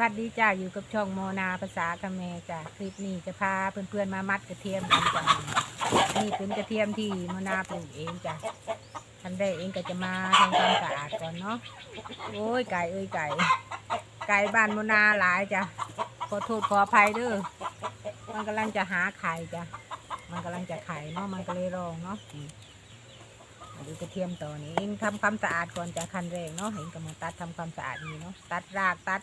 วัสดีจ้าอยู่กับช่องโมนาภาษาคเมจ้าคลิปนี้จะพาเพื่อนๆมามัดกระเทียมกันจ้านี่เป็นกระเทียมที่โมนาปลูกเองจ้าทันได้เองก็จะมาทำความสะอาดก่อนเนาะโอ้ยไก่เอ้ยไก่ ไก่บ้านโมนาหลายจ้ะขอโทษขออภัยเด้อมันกำลังจะหาไข่จ้ะมันกำลังจะไข่เนาะมันก็เลยรองเนาะดูกระเทียมต่อนี่เองทำความสะอาดก่อนจ้ะคันแรกเนาะเองกำลังตัดทำความสะอาดนี่เนาะตัดรากตัด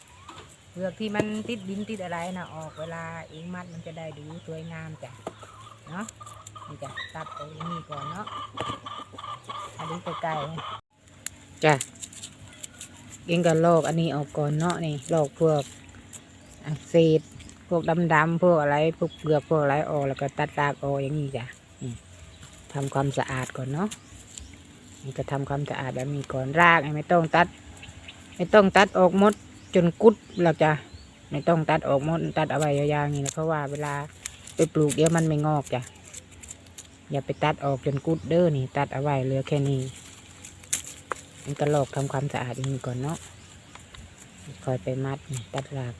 เปลือกที่มันติดดินติดอะไรนะออกเวลาเองมัดมันจะได้ดูสวยงามจ้ะเนาะนี่จ้ะตัดตรงนี้ก่อนเนาะอันนี้ไกลๆจ้ะเองก็ลอกอันนี้ออกก่อนเนาะนี่ลอกพวกเศษพวกดำๆพวกอะไรพวกเปลือกพวกอะไรออกแล้วก็ตัดรากออกอย่างนี้จ้ะทำความสะอาดก่อนเนาะนี่ก็ทำความสะอาดแบบนี้ก่อนรากไม่ต้องตัด ไม่ต้องตัดออกหมด จนกุดเราจะไม่ต้องตัดออกหมดตัดเอาไว้ยาวๆนี่นะเพราะว่าเวลาไปปลูกเดี๋ยวมันไม่งอกจ้ะอย่าไปตัดออกจนกุดเด้อนี่ ตัดเอาไว้เหลือแค่นี้มันก็ลอกทำความสะอาดอย่างนี้ก่อนเนาะคอยไปมัดตัดราก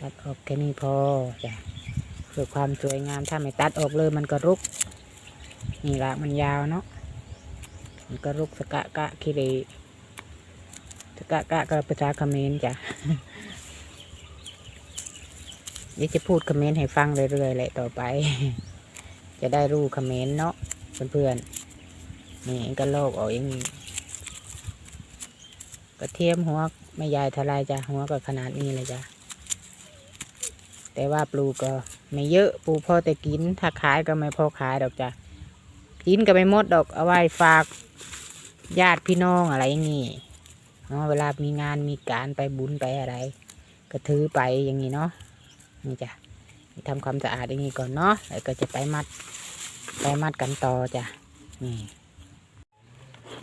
ตัดออกแค่นี้พอจ้ะเพื่อความสวยงามถ้าไม่ตัดออกเลยมันก็รุก นี่รากมันยาวเนาะมันก็รุกสกะกะคิริ กะกะก็ประภาษาเขมรจ้ะเดี๋ยวจะพูดคอมเขมรให้ฟังเรื่อยๆแหละต่อไป จะได้รู้คอมเขมรเนาะเพื่อนๆนี่ก็โลกออกองกระเทียมหัวไม่ใหญ่เทลายจ้ะหัวก็ขนาดนี้เลยจ้ะแต่ว่าปลูกก็ไม่เยอะปลูกพอแต่กิน ถ้าขายก็ไม่พอขายดอกจ้ะกินก็ไม่หมดดอกเอาไว้ฝากญาติพี่น้องอะไรอย่างนี้ เนาะเวลามีงานมีการไปบุญไปอะไร ก็ถือไปอย่างนี้เนาะนี่จ้ะทำความสะอาดอย่างนี้ก่อนเนาะแล้วก็จะไปมัดไปมัดกันต่อจ้ะนี่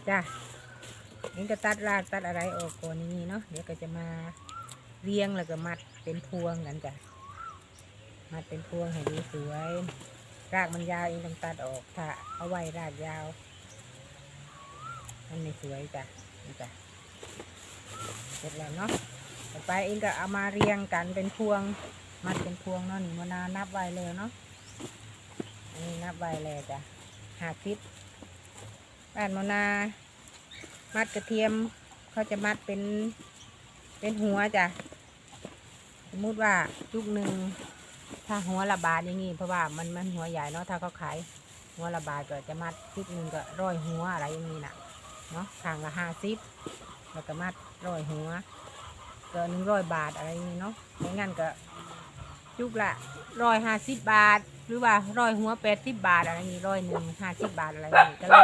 จ้ะนี่ก็ตัดรากตัดอะไรออกก่อนนี้เนาะเดี๋ยวก็จะมาเรียงแล้วก็มัดเป็นพวงกันจ้ะมัดเป็นพวงให้ดูสวยรากมันยาวเองต้องตัดออกถ้าเอาไว้รากยาว มันไม่สวยจ้ะนี่จ้ะ เสร็จแล้วเนาะต่อไปเองก็เอามาเรียงกันเป็นพวง มัดเป็นพวงเนาะนี่มานานับไว้เลยเนาะอันนี้นับไว้เลยจ้ะหาฟิตบ้านมนา มัดกระเทียมเขาจะมัดเป็นเป็นหัวจ้ะสมมติว่าจุกหนึ่งถ้าหัวละบาทอย่างงี้เพราะว่ามันมันหัวใหญ่เนาะถ้าเขาขายหัวละบาทก็จะมัดจุกหนึ่งก็ร้อยหัวอะไรอย่างนี้น่ะเนาะทางละห้าสิบ แล้วก็มัดร้อยหัวก็หนึ่งร้อยบาทอะไรนี้เนาะไม่งั้นก็จุกละร้อยห้าสิบบาท หรือว่าร้อยหัวแปดสิบบาทอะไรนี้ร้อยหนึ่งห้าสิบบาทอะไรอย่างนี้ก็เลย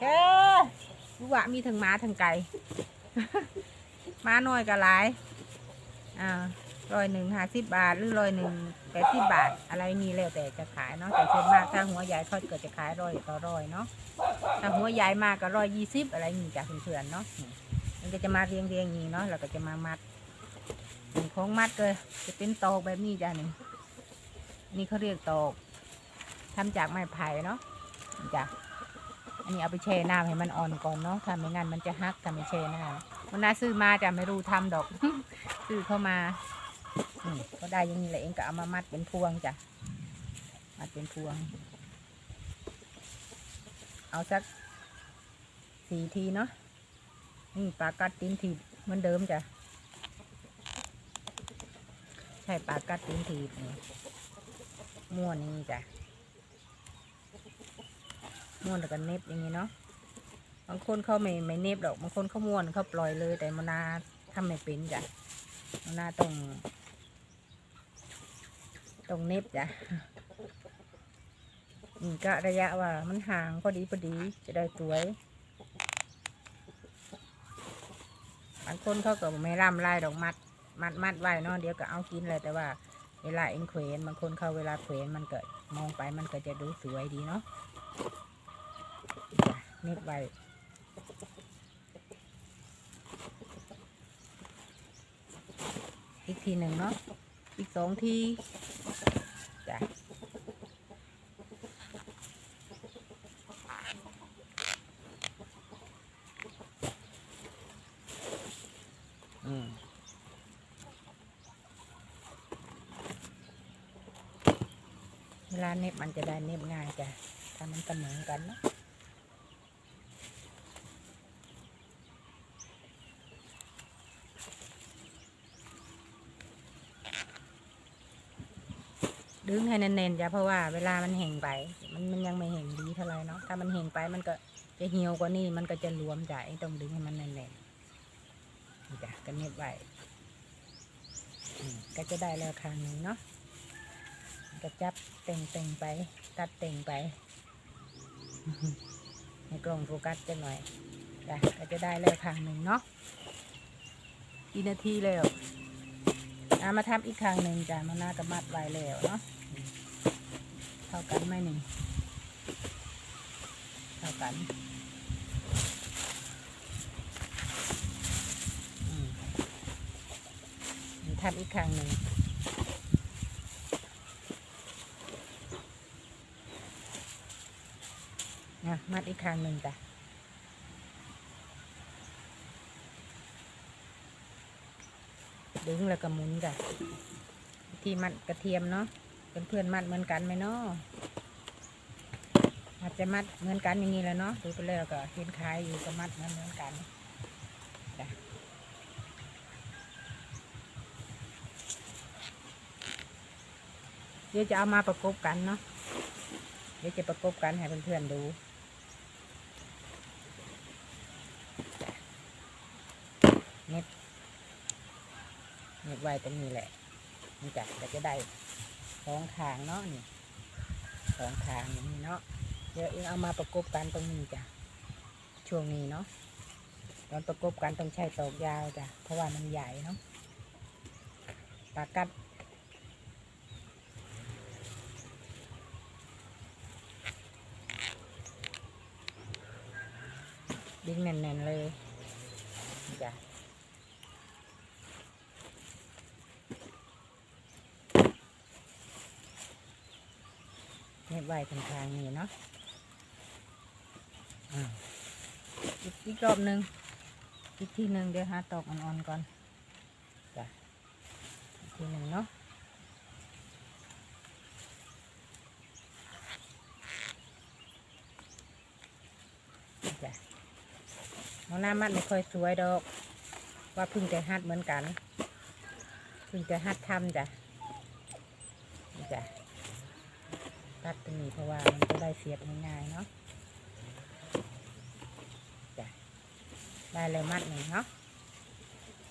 เฮ้รู้ว่ามีทั้งม้าทั้งไก่ม้าน้อยก็หลายอ่าร้อยหนึ่งห้าสิบบาท หรือร้อยหนึ่งแปดสิบบาท อะไรนี้แล้วแต่จะขายเนาะแต่ส่วนมากถ้าหัวใหญ่เขาก็จะขายร้อยต่อร้อยเนาะถ้าหัวใหญ่มากก็ร้อยยี่สิบอะไรนี้จ้ะเพื่อนๆเนาะ มันก็จะมาเรียงเรียงๆอย่างนี้เนาะแล้วก็จะมามัดหนึ่ของมัดก็จะเป็นตอกแบบนี้จ้ะนี่นี่เขาเรียกตอกทำจากไม้ไผ่เนาะจ้ะอันนี้เอาไปแช่น้ำให้มันอ่อนก่อนเนาะถ้าไม่งั้นมันจะหักถ้าไม่แช่น้ำวันน่าซื้อมาจะไม่รู้ทำดอก ซื้อเข้ามาก็ได้ยังนี้แหละเองก็เอามามัดเป็นพวงจ้ะมัดเป็นพวง เอาสักสี่ทีเนาะ นี่ปลากัดตีนถีบเหมือนเดิมจ้ะใช่ปลากัดตีนถีบนี่ม้วนนี่จ้ะม้วนแล้วก็เน็บอย่างนี้เนาะบางคนเขาไม่ไม่เน็บหรอกบางคนเขาม้วนเขาปล่อยเลย แต่มนาทำไม่เป็นจ้ะมนาต้องต้องเน็บจ้ะนี่ก็ระยะว่ามันห่างพอดีพอดีจะได้สวยบางคนเขาก็ไม่ร่ำไล่ดอกมัด มัดมัดไว้เนาะเดี๋ยวก็เอากินเลยแต่ว่าเวลาเอ็นเขวนบางคนเขาเวลาเขวนมันก็มองไปมันก็จะดูสวยดีเนาะจ้ะเน็บไว้อีกทีหนึ่งเนาะอีกสองทีจ้ะ ลาเน็บมันจะได้เน็บง่ายจ้ะถ้ามันเสมอกันเนาะดึงให้แน่นๆจ้ะเพราะว่าเวลามันแห้งไป มันมันยังไม่แห้งดีเท่าไหรเนาะถ้ามันแห้งไปมันก็จะเหี่ยวกว่านี้มันก็จะรวมจ้ะต้องดึงให้มันแน่นๆจ้ะก็เน็บไว้ก็จะได้แล้วครั้งหนึ่งเนาะ ก็จับเต่งเต่งๆไป ตัดเต่งไป ให้กล้องโฟกัสจะหน่อยจ้ะก็จะได้แล้วครั้งหนึ่งเนาะอีกนาทีแล้วอามาทำอีกครั้งหนึ่งจ้ะมาหน้ากระมัดไว้แล้วเนาะเท่ากันไหมหนึ่งเท่ากันทำอีกครั้งหนึ่ง นะมัดอีกครั้งหนึ่งจ้ะดึงแล้วก็หมุนจ้ะที่มัดกระเทียมเนาะเป็นเพื่อนมัดเหมือนกันไหมเนาะอาจจะมัดเหมือนกันอย่างนี้แหล้วเนาะดูไปแล้วก็เห็นขายอยู่ก็มัดเหมือนเหมือนกันจ้ะเดี๋ยวจะเอามาประกบกันเนาะเดี๋ยวจะประกบกันให้เพื่อนๆดู เน็บเน็บไว้ตรงนี้แหละนี่จ้ะก็จะได้สองขางเนาะนี่สองขางอย่างนี้เนาะเดี๋ยวเองเอามาประกบกันตรงนี้จ้ะช่วงนี้เนาะตอนประกบกันต้องใช้ตอกยาวจ้ะเพราะว่ามันใหญ่เนาะปากกัดดึงแน่นๆเลยจ้ะ เน็บไว้ทางทางนี้เนาะอีกอีกรอบหนึ่งอีกทีหนึ่งเดี๋ยวหาตอกอ่อนๆก่อนจ้ะอีกทีหนึ่งเนาะจ้ะน้องน้ามัดไม่ค่อยสวยดอก ว่าพึ่งจะหัดเหมือนกัน พึ่งจะหัดทำจ้ะจ้ะ ตัดตรงนี้เพราะว่ามันจะได้เสียบง่ายๆเนาะจ้ะได้แล้วมัดหนึ่งเนาะ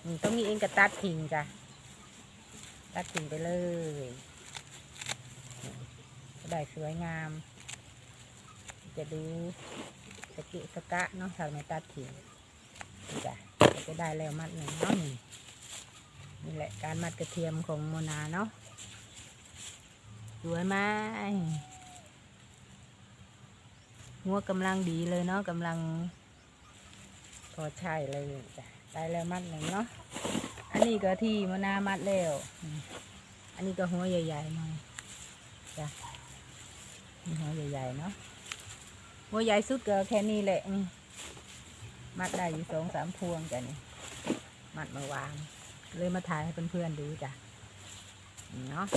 อืมตรงนี้เองก็ตัดทิ้งจ้ะตัดทิ้งไปเลยจะได้สวยงาม จะดูสกิสกะเนาะถ้าไม่ตัดทิ้งจ้ะก็จะได้แล้วมัดหนึ่งเนาะนี่นี่แหละการมัดกระเทียมของโมนาเนาะ สวยไหมหัวกำลังดีเลยเนาะกำลัง พอใช่เลยจ้ะได้แล้วมัดหนึ่งเนาะอันนี้ก็ที่โมนามัดแล้ว อันนี้ก็หัวใหญ่ๆหน่อยจ้ะนี่หัวใหญ่ๆเนาะหัวใหญ่สุดก็แค่นี้แหละนี่มัดได้อยู่สองสามพวงจ้ะนี่มัดมาวาง เลยมาถ่ายให้เพื่อนๆดูจ้ะเนาะ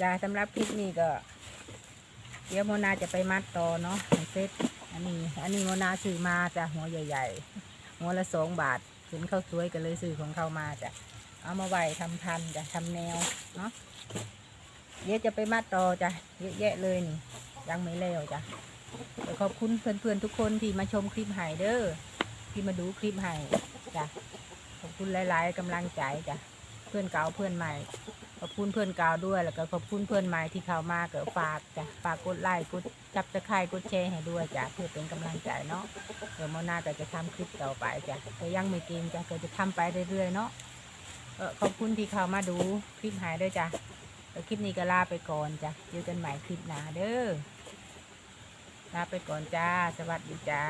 จ้าสำหรับคลิปนี้ก็ เดี๋ยวโมนาจะไปมัดต่อเนาะให้เซ็ตอันนี้ อันนี้โมนาซื้อมาจ้ะหัวใหญ่ ๆ หัวละสองบาทเห็นเข้าวสวยก็เลยซื้อของเขามาจ้ะเอามาไว้ทำพันจ้ะทำแนวเนาะเดี๋ยวจะไปมัดต่อจ้ะเยอะแยะเลยนี่ ยังไม่แล้วจ้ะขอบคุณเพื่อนๆทุกคนที่มาชมคลิปไห้เด้อที่มาดูคลิปไห้จ้ะขอบคุณหลาย ๆกำลังใจจ้ะเพื่อนเก่าเพื่อนใหม่ ขอบคุณเพื่อนก่าด้วย แล้วก็ขอบคุณเพื่อนใหม่ที่เข้ามาเกิดฝากจ้ะฝากกดไลค์กดจับตะไคร้กดแชร์ให้ด้วยจ้ะเพื่อเป็นกำลังใจเนาะเดี๋ยวโมนาก็จะทำคลิปต่อไปจ้ะแต่ยังไม่เก่งจ้ะก็จะทำไปเรื่อยๆเนาะเออขอบคุณที่เข้ามาดูคลิปไห้ด้วยจ้ะคลิปนี้ก็ลาไปก่อนจ้ะเจอกันใหม่คลิปหน้าเด้อลาไปก่อนจ้า สวัสดีจ้า